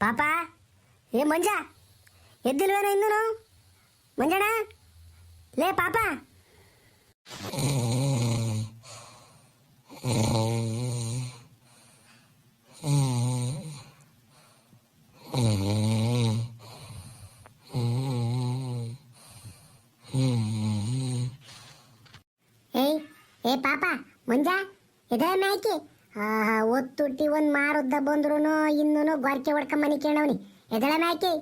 ಪಾಪ. ಏ ಮಂಜ. ಎದ್ದಿಲ್ವೇನ ಇನ್ನೂ ಮಂಜಣ್ಣ. ಲೇ ಪಾಪ. ಏಯ್ ಏ ಪಾಪ. ಮುಂಜಾ ಎದೆ ಮ್ಯಾಕಿ ಆಹಾ, ಒತ್ತುಟ್ಟಿ ಒಂದು ಮಾರುದ್ದ ಬಂದ್ರು ಇನ್ನೂ ಗೊರಕೆ ಹೊಡ್ಕೊಂಡ್ ಮನಿ ಕೇಳವನಿ. ಎದಳ ಮ್ಯಾಕಿ?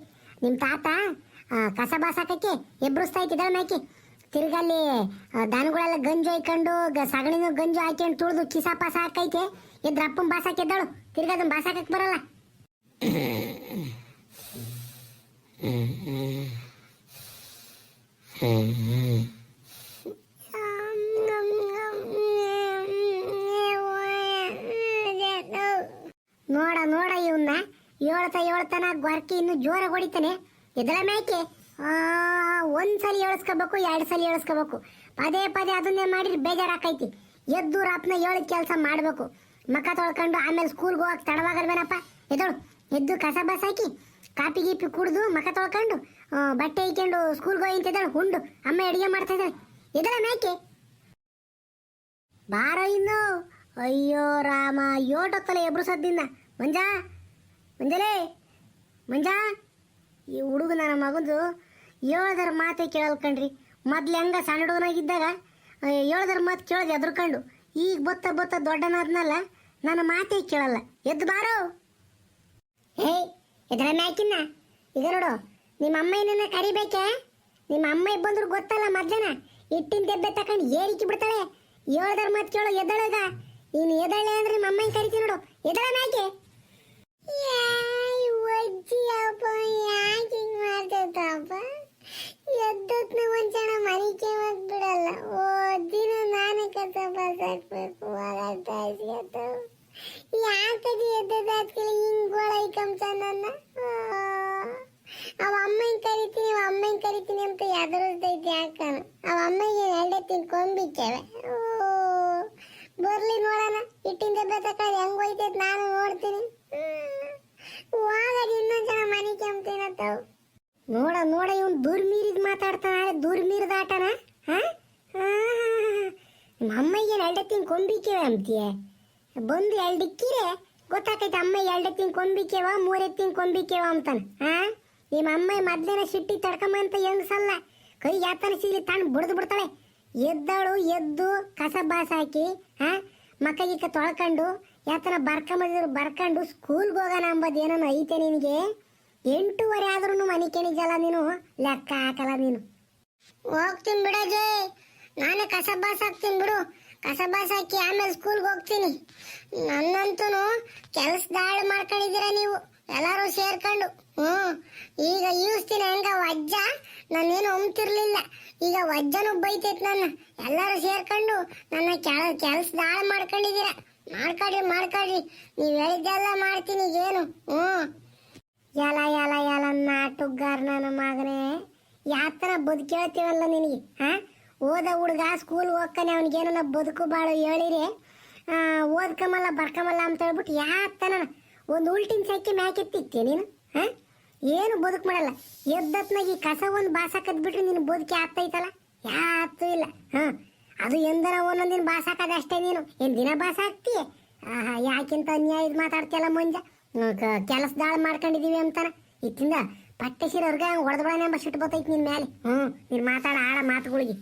ನಿಮ್ಮ ತಾತ? ಕಸ ಬಾಸಾಕಕ್ಕೆ ಎಬ್ರಿಸ್ತಾ ಇತ್ತು ಎದಳ ತಿರ್ಗಲ್ಲಿ ದನಗಳೆಲ್ಲ ಗಂಜು ಹಾಕೊಂಡು ಸಗಣಿನೂ ಗಂಜು ಹಾಕೊಂಡು ತುಳಿದು ಕಿಸ ಪಾಸ ಹಾಕೈತೆ. ಎದ್ರ ಅಪ್ಪನ ಬಾಸಾಕಿ ಎದ್ದಳು? ತಿರ್ಗದನ್ನ ಬಾಸಾಕಕ್ಕೆ ಬರಲ್ಲ. ಏಳ್ತಾ ಹೇಳ್ತಾನ ಗೊರ್ಕಿ ಇನ್ನು ಜೋರಾಗಿ ಹೊಡಿತಾನೆ. ಎದಳ ಮೇಕೆ? ಒಂದ್ಸಲ ಏಳಿಸ್ಕೋಬೇಕು ಎರಡು ಸಲ ಏಳಿಸ್ಕೋಬೇಕು. ಪದೇ ಪದೇ ಅದನ್ನೇ ಮಾಡಿದ್ರೆ ಬೇಜಾರಾಕೈತಿ. ಎದ್ದು ರಾಪ್ನ ಏಳು ಕೆಲಸ ಮಾಡಬೇಕು. ಮಕ್ಕ ತೊಳ್ಕೊಂಡು ಆಮೇಲೆ ಸ್ಕೂಲ್ಗೆ ಹೋಗಕ್ಕೆ ತಡವಾಗಲ್ವೇನಪ್ಪ? ಎದಳು ಎದ್ದು ಕಸ ಬಸ್ ಹಾಕಿ, ಕಾಪಿ ಗೀಪಿ ಕುಡಿದು ಮಕ್ಕ ತೊಳ್ಕೊಂಡು ಬಟ್ಟೆ ಹಾಕೊಂಡು ಸ್ಕೂಲ್ಗೆ ಹೋಗಿ ಅಂತಿದ್ದಾಳೆ ಹುಂಡು. ಅಮ್ಮ ಅಡಿಗೆ ಮಾಡ್ತಾ ಇದ್ದಾಳೆ. ಎದಳ ಮ್ಯಾಕೆ ಬಾರೋ ಇನ್ನು. ಅಯ್ಯೋ ರಾಮ, ಯೋಟೊತ್ತಲ ಎಬ್ರು ಸದ್ದಿನ ಮಂಜ ಮಂಜಲೇ, ಮಂಜ, ಈ ಹುಡುಗ ನನ್ನ ಮಗಂದು ಏಳದರ ಮಾತೆ ಕೇಳಲ್ ಕಣ್ರಿ. ಮೊದ್ಲು ಹೆಂಗ ಸಣ್ಣ ಹುಡುಗನಾಗಿದ್ದಾಗ ಏಳದರ ಮಾತು ಕೇಳೋದು ಎದ್ರುಕೊಂಡು. ಈಗ ಬತ್ತ ಬತ್ತ ದೊಡ್ಡನಾದ್ನಲ್ಲ, ನನ್ನ ಮಾತೇ ಕೇಳಲ್ಲ. ಎದ್ದು ಬಾರೋ. ಏಯ್ ಎದ್ರ ಮ್ಯಾಕಿನ್ನ? ಈಗ ನೋಡು, ನಿಮ್ಮ ಅಮ್ಮ ಏನನ್ನ ಕರಿಬೇಕೆ? ನಿಮ್ಮ ಅಮ್ಮ ಬಂದ್ರು ಗೊತ್ತಲ್ಲ ಮೊದ್ಲೇನ ಇಟ್ಟಿನ ದೆಬ್ಬೆ ತಕೊಂಡು ಏರಿಕೆ ಬಿಡ್ತಾಳೆ. ಏಳ್ದರ ಮಾತು ಕೇಳೋ, ಎದ್ದಳಗ. ಇನ್ನು ಎದಳೆ ಅಂದ್ರೆ ನಿಮ್ಮ ಅಮ್ಮನ ಕರಿತೀನಿ ನೋಡು. ಎದಳ ಮ್ಯಾಕೆ ಎದ್ದತ್ನ ಒಂದ್ಸಣ ಮನಿಕೆ ಬಿಡಲ್ಲ ಓ ದಿನ ನಾನೇ ಕಸ ಬಸಾಕ್ಬೇಕು ಯಾಕದಿ ಎದ್ದದಾದ್ಕಲಿ ಹಿಂಗ್ ಗೋಳೈಕಂಸ ನನ್ನ ಅವ ಅಮ್ಮನ್ ಕರಿತೀನಿ ಅವ ಅಮ್ಮನ್ ಕರಿತೀನಿ ಅಂತ ಎದುರಿಸ್ತೈತಿ ಯಾಕನ ಅವ ಅಮ್ಮಗೆ ಎಳ್ಳೆ ತಿನ್ಕೊಂಬಿಕ್ಕೇವೆ ಓ ಬರ್ಲಿ ನೋಡೋಣ ಇಟ್ಟಿಂದ ಬೆತ್ತಕಾಯಿ ಹೆಂಗ್ ಹೋಯ್ತೈತ್ ನಾನು ನೋಡ್ತೀನಿ ಹೋಗದ ಇನ್ನೊಂದ್ ಜನ ಮನೆ ಕೆಮ್ತೀನತ್ತವ್ ನೋಡ ನೋಡ ಇವನ್ ದುರ್ಮೀರಿದ್ ಮಾತಾಡ್ತಾನ ದುರ್ಮೀರಿದ ಆಟನ ಹಾ ನಿಮ್ಮ ತಿಂಗ್ ಕೊಂಬಿಕೇವೆ ಅಂತೀಯ ಬಂದು ಎಲ್ಡಿಕ್ಕಿರೆ ಗೊತ್ತಾಕೈತೆ ಅಮ್ಮ ಎಲ್ಡೆ ತಿಂಗ್ ಕೊಂಬಿಕೇವ ಮೂರೇ ತಿಂಗ್ ಕೊಂಬಿಕೇವ ಅಂತಾನ. ಹಾ ನಿಮ್ಮ ಅಮ್ಮ ಮೊದ್ಲೇನ ಸಿಟ್ಟಿ ತಡ್ಕಮ್ಮ ಅಂತ ಹೆಂಗಸಲ್ಲ? ಕೈ ಯಾತನ ಸಿಗ್ಲಿ ತಾನು ಬುಡ್ದು ಬಿಡ್ತಾಳೆ. ಎದ್ದಳು, ಎದ್ದು ಕಸ ಬಾಸ ಹಾಕಿ ಹಾ ಮಕ್ಕ ಗಿಕ್ಕ ತೊಳ್ಕೊಂಡು, ಯಾತನ ಬರ್ಕೊಂಬಂದಿದ್ರು ಬರ್ಕೊಂಡು ಸ್ಕೂಲ್ಗೆ ಹೋಗೋಣ ಅಂಬದು ಏನೋ ಐತೆ ನಿನಗೆ? ಎಂಟೂವರೆ ಆದ್ರೂ ಮನೆ ಕೆಣಿಜಲ್ಲ ನೀನು, ಲೆಕ್ಕ ಹಾಕಲ್ಲ ನೀನು. ಹೋಗ್ತೀನಿ ಬಿಡಜೆ ನಾನೇ ಕಸ ಬಾಸ ಹಾಕ್ತೀನಿ ಬಿಡು. ಕಸ ಬಾಸ್ ಹಾಕಿ ಆಮೇಲೆ ಸ್ಕೂಲ್ಗೆ ಹೋಗ್ತೀನಿ. ನನ್ನಂತೂ ಕೆಲಸ ದಾಳಿ ಮಾಡ್ಕೊಂಡಿದ್ದೀರ ನೀವು? ಎಲ್ಲರೂ ಸೇರ್ಕೊಂಡು. ಹ್ಞೂ ಈಗ ಈಸ್ತೀನಿ ಹೆಂಗ ವಜ್ಜ? ನಾನೇನು ಒಮ್ತಿರ್ಲಿಲ್ಲ. ಈಗ ವಜ್ಜನು ಬೈತೈತೆ ನನ್ನ. ಎಲ್ಲರೂ ಸೇರ್ಕೊಂಡು ನನ್ನ ಕೆಳ ಕೆಲಸ ಕೆಲ್ಸದಾಳು ಮಾಡ್ಕೊಂಡಿದ್ದೀರ. ಮಾಡ್ಕೊಳ್ರಿ ಮಾಡ್ಕೊಳ್ರಿ ನೀವು ಹೇಳಿದ್ದೆಲ್ಲ ಮಾಡ್ತೀನಿ ಏನು ಹ್ಞೂ ಎಲ ಎಲ ಎಲ ನಾಟುಗಾರ ನನ್ನ ಮಗನೇ ಯಾತರ ಬದುಕೇಳ್ತೀವಲ್ಲ ನಿನಗೆ, ಹಾ? ಓದ ಹುಡುಗ ಸ್ಕೂಲ್ ಹೋಗ್ತಾನೆ ಏನನ್ನ ಬದುಕು ಬಾಳು ಹೇಳಿರಿ. ಓದ್ಕಮಲ್ಲ, ಬರ್ಕಮಲ್ಲ ಅಂತ ಹೇಳ್ಬಿಟ್ಟು ಯಾತನ ಒಂದು ಉಲ್ಟಿನ ಸೈಕಿ ಮ್ಯಾಕೆತ್ತಿತ್ತೆ ನೀನು, ಹಾಂ? ಏನು ಬದುಕು ಮಾಡಲ್ಲ. ಎದ್ದತ್ನಾಗ ಈ ಕಸ ಒಂದು ಬಾಸ ಕದ್ಬಿಟ್ರೆ ನೀನು ಬದುಕಿ ಆಗ್ತೈತಲ್ಲ? ಯಾತೂ ಇಲ್ಲ, ಹಾಂ? ಅದು ಎಂದನ ಒಂದೊಂದಿನ ಬಾಸಾಕದ ಅಷ್ಟೇ ನೀನು. ಏನು ದಿನ ಬಾಸ ಹಾಕ್ತೀಯ ಆಹಾ, ಯಾಕಿಂತ ಅನ್ಯಾಯ ಇದು ಮಾತಾಡ್ತಿಯಲ್ಲ ಮುಂಜ? ಕೆಲಸದಾಳು ಮಾಡ್ಕೊಂಡಿದ್ದೀವಿ ಅಂತಾನೆ? ಇತ್ತಿಂದ ಪಟ್ಟೆ ಸೀರೆ ಹೊಡೆದ್ಬಿಡೋಣ ಎಂಬ ಸಿಟ್ಟು ನಿನ್ನ ಮೇಲೆ ಹ್ಞೂ ನೀನು ಮಾತಾಡ, ಆಡ ಮಾತುಗಳಿಗೆ.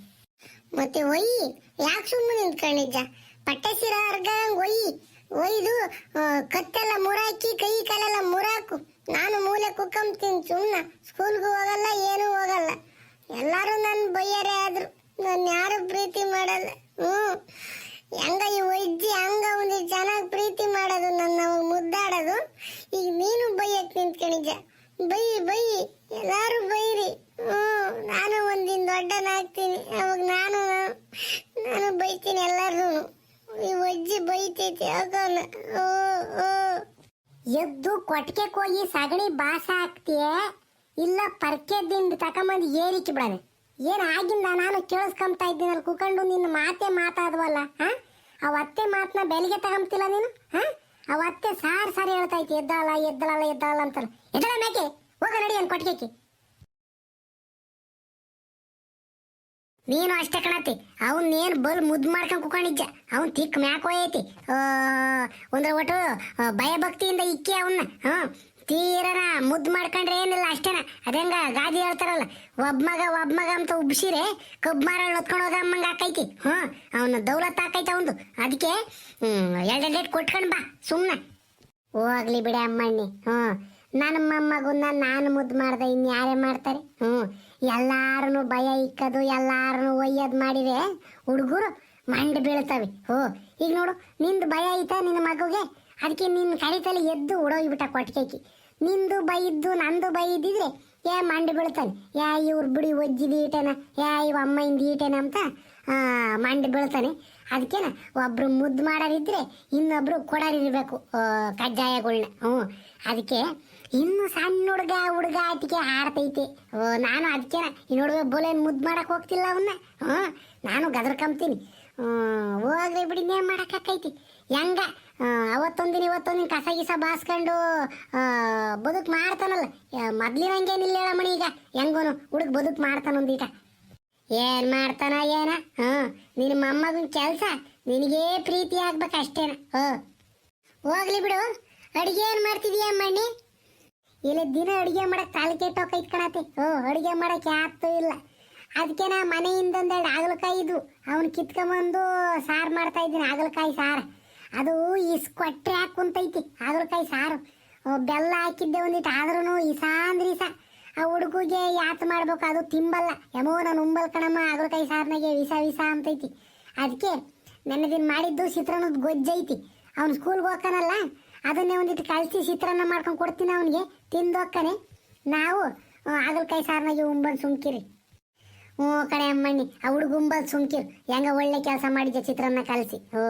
ಮತ್ತೆ ಒಯ್ಯಿ ಯಾಕೆ ಸುಮ್ಮನೆ ನಿಂತ್ಕೊಂಡಿದ್ದ? ಪಟ್ಟೆ ಸೀರ ಅರ್ಗ ಒಯ್ಯಿ ಒಯ್ದು ಕತ್ತೆಲ್ಲ ಮುರಾಕಿ, ಕೈ ಕಾಲೆಲ್ಲ ಮುರಾಕು. ನಾನು ಮೂಲೆ ಕುಕ್ಕಂತೀನಿ ಸುಮ್ಮನೆ ಸ್ಕೂಲ್ಗೂ ಹೋಗಲ್ಲ, ಏನೂ ಹೋಗಲ್ಲ. ಎಲ್ಲರೂ ನನ್ನ ಬೈಯರೇ ಆದ್ರು. ನನ್ನ ಯಾರು ಪ್ರೀತಿ ಮಾಡಲ್ಲ. ಹ್ಮ್. ಹೆಂಗ ಈ ವೈದ್ಯ ಹಂಗ ಒಂದು ಚೆನ್ನಾಗಿ ಪ್ರೀತಿ ಮಾಡೋದು ನನ್ನ ಮುದ್ದಾಡೋದು ಈಗ ನೀನು ಬೈಯಕ್ ನಿಂತ್ಕೊಂಡಿದ್ದ ಬೈ ಬೈ ಎಲ್ಲಾರು ಬೈರಿ ಹ್ಮ್ ನಾನು ಒಂದಿನ ದೊಡ್ಡನಾಗ್ತೀನಿ ಅವಾಗ ನಾನು ನಾನು ಬೈತೀನಿ ಎಲ್ಲಾರು ಈ ವಜ್ಜಿ ಎದ್ದು ಕೊಟ್ಟಿಗೆ ಕೋಗಿ ಸಗಣಿ ಬಾಸ ಹಾಕ್ತೀಯ? ಇಲ್ಲ ಪರ್ಕೆ ದಿಂಡ್ ತಕೊಂಬಂದು ಏರಿಕೆ ಬಿಡನೆ ಏನ್ ಆಗಿಂದ ನಾನು ಕೇಳಿಸ್ಕೊಂತ ಇದ್ದೀನಲ್ಲ ಕುಕೊಂಡು ನಿನ್ನ ಮಾತೆ ಮಾತಾದ್ವಲ್ಲ ಆ ಅತ್ತೆ ಮಾತನ್ನ ಬೆಲೆಗೆ ತಗೊಂತಿಲ್ಲ ನೀನು, ಹಾ? ಅವತ್ತೆ ಸಾರ್ ಸಾರಿ ಹೇಳ್ತೈತಿ ಎದ್ದಾಳ ಎದ್ದಾಳ ಎದ್ದಾಳ ಅಂತಲ್ಲ ಎದ್ದಾಳ ಮೇಕೆ ಹೋಗ ನಡಿ ಅನ್ ನೀನು ಅಷ್ಟೇ ಕಣತಿ ಅವನ್ ಏನ್ ಬಲ್ ಮುದ್ ಮಾಡ್ಕೊಂಡ್ ಕುಕೊಂಡಿದ್ದ ಅವ್ನ್ ತಿಕ್ ಮ್ಯಾಕ್ ಹೋಯೈತಿ ಒಂದ್ರ ಒಟ್ಟು ಭಯಭಕ್ತಿಯಿಂದ ಭಯ ಭಕ್ತಿಯಿಂದ ಇಕ್ಕಿ ಅವನ್ನ ಹ್ಮ್ ತೀರನ ಮುದ್ದು ಮಾಡ್ಕೊಂಡ್ರೆ ಏನಿಲ್ಲ, ಅಷ್ಟೇನ. ಅದಂಗ ಗಾದಿ ಹೇಳ್ತಾರಲ್ಲ ಒಬ್ಬ ಮಗ, ಒಬ್ ಮಗ ಅಂತ ಉಬ್ಸಿರೆ ಕಬ್ಬ ಮಾರ ಹೊತ್ಕೊಂಡು ಹೋದ ಅಮ್ಮಂಗ ಹಾಕೈತಿ. ಹ್ಮ್ ಅವನ ದೌಲತ್ ಹಾಕೈತಿ ಅವಂದು. ಅದಕ್ಕೆ, ಹ್ಮ್ ಎರಡೆರಡು ಕೊಟ್ಕೊಂಡ್ ಬಾ, ಸುಮ್ನ. ಹೋಗ್ಲಿ ಬಿಡಿ ಅಮ್ಮಣ್ಣಿ. ಹ್ಮ್ ನನ್ನ ಮಗುನ ನಾನು ಮುದ್ದು ಮಾಡ್ದೆ, ಇನ್ ಯಾರೇ ಮಾಡ್ತಾರೆ? ಹ್ಮ್ ಎಲ್ಲಾರನು ಭಯ ಇಕ್ಕದು ಎಲ್ಲಾರನು ಒಯ್ಯದ್ ಮಾಡಿದ್ರೆ ಹುಡುಗರು ಮಂಡ್ ಬೀಳ್ತವೆ. ಹೋ, ಈಗ ನೋಡು, ನಿಂದು ಭಯ ಐತಾ ನಿನ್ನ ಮಗುಗೆ? ಅದಕ್ಕೆ ನಿನ್ನ ಕಡಿತಲ್ಲಿ ಎದ್ದು ಉಡೋಗ್ಬಿಟ್ಟ ಕೊಟ್ಟಿಗೆ ನಿಂದು ಬೈದ್ದು ನಂದು ಬೈದಿದ್ರೆ ಏ ಮಂಡ್ ಬೀಳ್ತಾನೆ ಯಾ ಇವ್ರ ಬಿಡಿ ಒಜ್ಜಿದ ಈಟೇನ ಯಾ ಇವ ಅಮ್ಮಯಿಂದ ಈಟೇನ ಅಂತ ಮಂಡ್ ಬೀಳ್ತಾನೆ ಅದಕ್ಕೇನ ಒಬ್ರು ಮುದ್ದು ಮಾಡೋರಿದ್ರೆ ಇನ್ನೊಬ್ರು ಕೊಡೋರಿರ್ಬೇಕು ಕಜ್ಜಾಯಗಳನ್ನ ಕಜ್ಜಾಯಗಳ್ನ. ಹ್ಞೂ ಅದಕ್ಕೆ ಇನ್ನು ಸಣ್ಣ ಹುಡುಗ ಹುಡುಗ ಆಟಿಕೆ ಹಾಡ್ತೈತೆ ಓ, ನಾನು ಅದಕ್ಕೆ ಈ ಹುಡುಗ ಬೋಲೆ ಮುದ್ದು ಮಾಡಕ್ ಹೋಗ್ತಿಲ್ಲ ಅವನ್ನ ಹ್ಞೂ ನಾನು ಗದರ್ಕಂತೀನಿ ಹೋಗ್ರಿ ಬಿಡಿ ನೇಮ್ ಮಾಡಕ್ಕಾಕೈತಿ ಹೆಂಗ? ಅವತ್ತೊಂದಿನ ಇವತ್ತೊಂದಿನ ಕಸ ಗಿಸ ಬಾಸ್ಕೊಂಡು ಬದುಕ್ ಮಾಡ್ತಾನಲ್ಲ. ಮೊದ್ಲಿನಂಗೇನಿಲ್ಲ ಮಣಿ ಈಗ? ಹೆಂಗೋನು? ಹುಡುಗ ಬದುಕ್ ಮಾಡ್ತಾನೊಂದೀಗ ಏನ್ ಮಾಡ್ತಾನ ಏನ? ಹ್ಮ್ ನಿನ್ನ ಮೊಮ್ಮಗನ್ ಕೆಲ್ಸ ನಿನಗೇ ಪ್ರೀತಿ ಆಗ್ಬೇಕು ಅಷ್ಟೇನ ಹ ಹೋಗ್ಲಿ ಬಿಡು. ಅಡಿಗೆ ಏನ್ ಮಾಡ್ತಿದೀಯ ಅಮ್ಮಣ್ಣಿ? ಇಲ್ಲಿ ದಿನ ಅಡುಗೆ ಮಾಡಕ್ ತಾಳಿ ಕೆಟ್ಟೋಕೈತ್ ಕಣತೆ. ಓ ಅಡುಗೆ ಮಾಡಕ್ ಯಾತು ಇಲ್ಲ. ಅದಕ್ಕೆ ನಾ ಮನೆಯಿಂದ ಒಂದೆರಡು ಹಾಗಲಕಾಯಿ ಇದ್ವು. ಅವ್ನು ಕಿತ್ಕೊಂಬಂದು ಸಾರು ಮಾಡ್ತಾ ಇದ್ದೀನಿ, ಹಾಗಲಕಾಯಿ ಸಾರು. ಅದು ಇಸ್ ಕೊಟ್ರೆ ಹಾಕ್ ಕುಂತೈತಿ, ಹಾಗಲಕಾಯಿ ಸಾರು. ಬೆಲ್ಲ ಹಾಕಿದ್ದೆ ಒಂದಿಟ್ಟು ಆದ್ರೂ ಇಸಾ ಅಂದ್ರೆ ಇಸ ಆ ಹುಡುಗಿಗೆ ಯಾತು ಮಾಡ್ಬೇಕು ಅದು ತಿಂಬಲ್ಲ. ಯಮೋ, ನಾನು ಉಂಬಲ್ ಕಣಮ್ಮ, ಹಾಗಲಕಾಯಿ ಸಾರ್ನಾಗೆ ವಿಸ ವಿಸ ಅಂತೈತಿ. ಅದಕ್ಕೆ ನನ್ನ ದಿನ ಮಾಡಿದ್ದು ಚಿತ್ರಾನ್ನದ ಗೊಜ್ಜೈತಿ. ಅವ್ನು ಸ್ಕೂಲ್ಗೆ ಹೋಗ್ತಾನಲ್ಲ, ಅದನ್ನೇ ಒಂದಿಟ್ಟು ಕಳಿಸಿ ಚಿತ್ರಾನ್ನ ಮಾಡ್ಕೊಂಡು ಕೊಡ್ತೀನಿ ಅವನಿಗೆ. ತಿಂದು ಹೋಗ್ತಾನೆ ನಾವು ಆ, ಹಾಗಲಕಾಯಿ ಸಾರ್ನಾಗೆ ಉಂಬಲ್ ಸುಮ್ಕಿರಿ. ಹ್ಞೂ ಕಡೆ ಅಮ್ಮಣ್ಣಿ ಆ ಹುಡುಗ ಉಂಬಲ್ ಸುಮ್ಕಿರು. ಹೆಂಗ ಒಳ್ಳೆ ಕೆಲಸ ಮಾಡಿದ್ಯ ಚಿತ್ರಾನ್ನ ಕಲಸಿ ಹ್ಞೂ.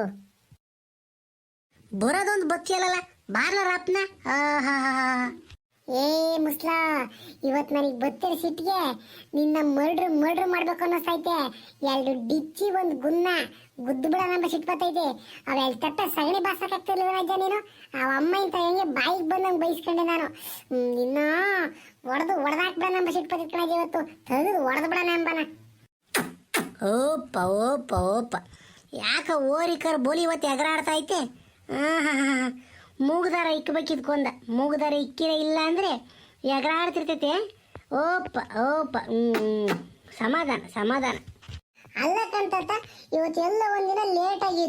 ಬರೋದೊಂದು ಬತ್ತಿಯಲ್ಲ ಬಾರ್ಲಾರಪ್ನ ಏ ಮುಸ್ಲಾ, ಇವತ್ ನನಗೆ ಬತ್ತಿರ ಸಿಟ್ಟಿಗೆ ನಿನ್ನ ಮರ್ಡ್ರ್ ಮರ್ಡ್ರ್ ಮಾಡ್ಬೇಕು ಅನ್ನಿಸ್ತೈತೆ ಎರಡು ಡಿಚ್ಚಿ ಒಂದು ಗುನ್ನ ಗುದ್ದು ಬಿಡ ನಮ್ಮ ಸಿಟ್ಟು ಬತ್ತೈತೆ ಅವ ಎರಡು ತಟ್ಟ ಸಗಣಿ ಬಾಸಕ್ಕಾಗ್ತಿರ್ಲಿಲ್ಲ ರಾಜ ನೀನು. ಅವ ಅಮ್ಮ ಇಂತ ಹೆಂಗೆ ಬಾಯಿಗೆ ಬಂದಂಗೆ ಬೈಸ್ಕೊಂಡೆ ನಾನು. ಇನ್ನ ಒಡೆದು ಒಡೆದಾಕ್ಬಿಡ ನಮ್ಮ ಸಿಟ್ಟು ಕಣಜ್ಜಿ ಇವತ್ತು. ತೆಗೆದು ಒಡೆದು ಬಿಡ ನಂಬನ ಓಪ ಓಪ ಓಪ ಯಾಕ ಓರಿಕರ್ ಬೋಲಿ ಇವತ್ತು ಎಗರಾಡ್ತಾ ಐತೆ? ಮೂಗುದಾರ ಇಕ್ಬೇಕಿದ್ಕೊಂದ ಮೂಗುದಾರ ಇಕ್ಕಿರ ಇಲ್ಲ ಅಂದ್ರೆ ಎಗರಾಡ್ತಿರ್ತೈತೆ ಓಪ ಓಪ ಸಮಾಧಾನ ಸಮಾಧಾನ. ಅಲ್ಲ ಕಂತತ ಇವತ್ತು ಎಲ್ಲ ಒಂದಿನ ಲೇಟ್ ಆಗಿ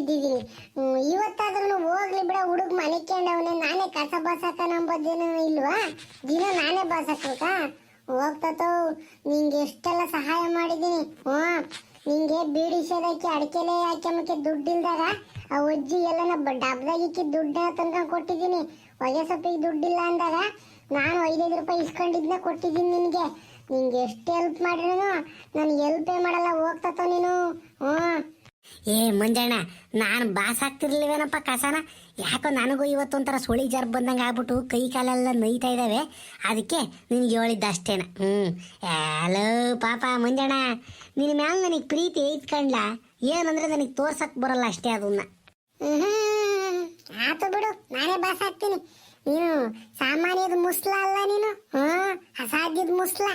ಇವತ್ತಾದ್ರೂ ಹೋಗ್ಲಿ ಬಿಡ, ಹುಡುಗ ಮನಿಕೊಂಡವನೆ ನಾನೇ ಕಸ ಬಾಸಕ ನಂಬೋದೇನೋ ಇಲ್ವಾ? ದಿನ ನಾನೇ ಬಾಸಕ್ಬೇಕಾ? ಹೋಗ್ತತೋ, ನಿಂಗೆ ಎಷ್ಟೆಲ್ಲ ಸಹಾಯ ಮಾಡಿದ್ದೀನಿ. ಹ್ಞೂ ನಿಂಗೆ ಬೀಡಿ ಸೇದಕ್ಕೆ ಅಡಿಕೆಲೆ ಹಾಕ್ಯಮಕ್ಕೆ ದುಡ್ಡು ಇಲ್ದಾಗ ಆ ಅಜ್ಜಿ ಎಲ್ಲನ ಡಬ್ದಾಗ ಇಕ್ಕಿ ದುಡ್ಡ ತಂದ ಕೊಟ್ಟಿದ್ದೀನಿ. ಹೊಗೆ ಸೊಪ್ಪಿಗೆ ದುಡ್ಡಿಲ್ಲ ಅಂದಾಗ ನಾನು ಐದೈದು ರೂಪಾಯಿ ಇಸ್ಕೊಂಡಿದ್ನ ಕೊಟ್ಟಿದ್ದೀನಿ ನಿನಗೆ. ನಿಂಗೆ ಎಷ್ಟು ಹೆಲ್ಪ್ ಮಾಡಿರೋನು ನಾನು ಹೆಲ್ಪೇ ಮಾಡಲ್ಲ, ಹೋಗ್ತತೋ ನೀನು. ಹ್ಞೂ ಏ ಮಂಜಣ್ಣ, ನಾನು ಬಾಸ್ ಆಗ್ತಿರ್ಲಿವೇನಪ್ಪ ಕಸನ? ಯಾಕೋ ನನಗೂ ಇವತ್ತೊಂಥರ ಸುಳಿ ಜರ್ ಬಂದಂಗೆ ಆಗ್ಬಿಟ್ಟು ಕೈ ಕಾಲೆಲ್ಲ ನೈತಾ ಇದ್ದಾವೆ ಅದಕ್ಕೆ ನಿನಗೆ ಹೇಳಿದ್ದ ಅಷ್ಟೇನ. ಹ್ಞೂ ಹಲೋ ಪಾಪ ಮಂಜಣ್ಣ ನಿನ್ನ ಮ್ಯಾಲ ನನಗೆ ಪ್ರೀತಿ ಐತ್ಕಂಡ್ಲ ಏನಂದ್ರೆ ನನಗೆ ತೋರ್ಸಕ್ ಬರಲ್ಲ ಅಷ್ಟೇ ಅದನ್ನ. ಆತು ಬಿಡು, ನಾನೇ ಬಾಸ್ ಹಾಕ್ತೀನಿ. ನೀನು ಸಾಮಾನ್ಯದ ಮುಸ್ಲ ಅಲ್ಲ ನೀನು? ಹ್ಞೂ ಅಸಾಧ್ಯದ ಮುಸ್ಲ.